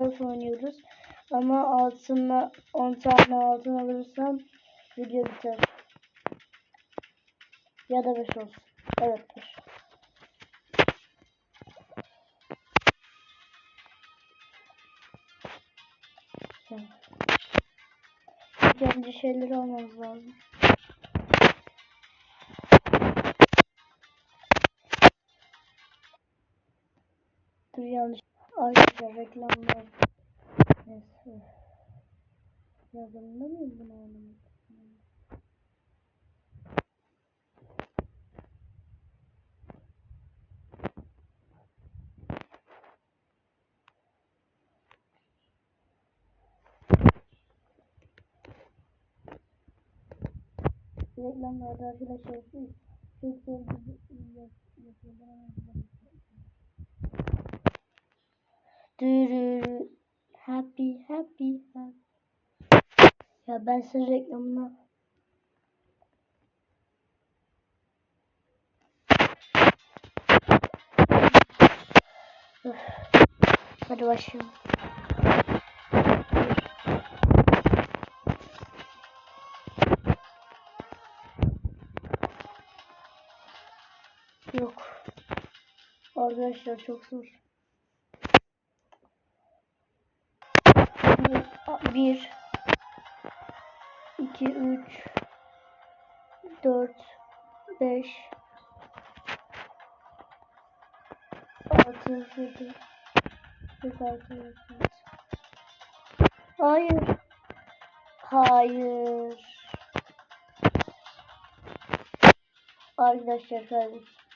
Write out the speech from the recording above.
Golf oynuyoruz. Ama altına 10 tane altın alırsam video biter. Ya da 5 olsun. Evet 5. Kendi şeyleri almamız lazım. Dur yanlış. Arkadaşlar reklamlar. Neyse. Yazılımda mıyım bunu oynamak? Reklamlarda arkadaşlar siz çok zor bir yapıyorlar. Dürürü. Happy happy happy. Ya ben size reklamına Öf. Hadi başlayalım. Yok. Arkadaşlar çok zor. Bir, bir iki, üç, dört, beş, altı, yedi, sekiz, altı, yedi, sekiz. Hayır. Hayır. Arkadaşlar kaybettik.